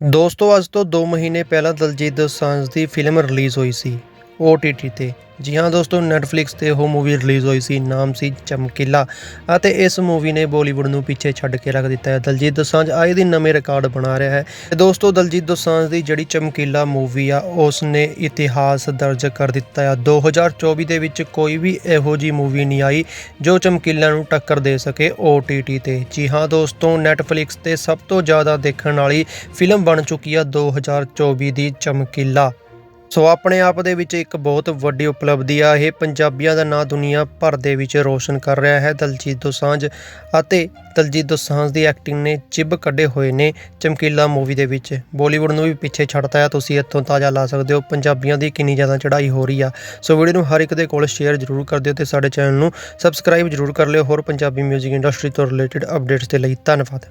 ਦੋਸਤੋ ਅੱਜ ਤੋਂ 2 ਮਹੀਨੇ ਪਹਿਲਾਂ ਦਲਜੀਤ ਦੋਸਾਂਝ ਦੀ ਫਿਲਮ ਰਿਲੀਜ਼ ਹੋਈ ਸੀ। OTT ਤੇ। ਜੀ ਹਾਂ ਦੋਸਤੋ, Netflix ਤੇ ਉਹ ਮੂਵੀ ਰਿਲੀਜ਼ ਹੋਈ ਸੀ, ਨਾਮ ਸੀ ਚਮਕੀਲਾ। ਅਤੇ ਇਸ ਮੂਵੀ ਨੇ ਬਾਲੀਵੁੱਡ ਨੂੰ ਪਿੱਛੇ ਛੱਡ ਕੇ ਰੱਖ ਦਿੱਤਾ ਹੈ। ਦਲਜੀਤ ਦੋਸਾਂਝ ਆਏ ਦਿਨ ਨਵੇਂ ਰਿਕਾਰਡ ਬਣਾ ਰਿਹਾ ਹੈ। ਦੋਸਤੋ, ਦਲਜੀਤ ਦੋਸਾਂਝ ਦੀ ਜਿਹੜੀ ਚਮਕੀਲਾ ਮੂਵੀ ਆ ਉਸ ਨੇ ਇਤਿਹਾਸ ਦਰਜ ਕਰ ਦਿੱਤਾ ਆ 2024 ਦੇ ਵਿੱਚ ਕੋਈ ਵੀ ਇਹੋ ਜੀ ਮੂਵੀ ਨਹੀਂ ਆਈ, ਜੋ ਚਮਕੀਲਾ ਨੂੰ ਟੱਕਰ ਦੇ ਸਕੇ OTT ਤੇ। ਜੀ ਹਾਂ ਦੋਸਤੋ, Netflix ਤੇ ਸਭ ਤੋਂ ਜ਼ਿਆਦਾ ਦੇਖਣ ਵਾਲੀ ਫਿਲਮ ਬਣ ਚੁੱਕੀ ਆ 2024 ਦੀ ਚਮਕੀਲਾ। ਸੋ ਆਪਣੇ ਆਪ ਦੇ ਵਿੱਚ ਇੱਕ ਬਹੁਤ ਵੱਡੀ ਉਪਲਬਧੀ ਆ। ਇਹ ਪੰਜਾਬੀਆਂ ਦਾ ਨਾਂ ਦੁਨੀਆ ਭਰ ਦੇ ਵਿੱਚ ਰੋਸ਼ਨ ਕਰ ਰਿਹਾ ਹੈ। ਦਲਜੀਤ ਦੋਸਾਂਝ ਅਤੇ ਦਲਜੀਤ ਦੋਸਾਂਝ ਦੀ ਐਕਟਿੰਗ ਨੇ ਚਿੱਬ ਕੱਢੇ ਹੋਏ ਨੇ ਚਮਕੀਲਾ ਮੂਵੀ ਦੇ ਵਿੱਚ। ਬਾਲੀਵੁੱਡ ਨੂੰ ਵੀ ਪਿੱਛੇ ਛੱਡਤਾ ਆ। ਤੁਸੀਂ ਇੱਥੋਂ ਤਾਜ਼ਾ ਲਾ ਸਕਦੇ ਹੋ। ਪੰਜਾਬੀਆਂ ਦੀ ਕਿੰਨੀ ਜ਼ਿਆਦਾ ਚੜ੍ਹਾਈ ਹੋ ਰਹੀ ਆ। ਸੋ ਵੀਡੀਓ ਨੂੰ ਹਰ ਇੱਕ ਦੇ ਕੋਲ ਸ਼ੇਅਰ ਜ਼ਰੂਰ ਕਰ ਦਿਓ ਤੇ ਸਾਡੇ ਚੈਨਲ ਨੂੰ ਸਬਸਕ੍ਰਾਈਬ ਜ਼ਰੂਰ ਕਰ ਲਿਓ। ਹੋਰ ਪੰਜਾਬੀ 뮤직 ਇੰਡਸਟਰੀ ਤੋਂ ਰਿਲੇਟਡ ਅਪਡੇਟਸ ਦੇ ਲਈ ਧੰਨਵਾਦ।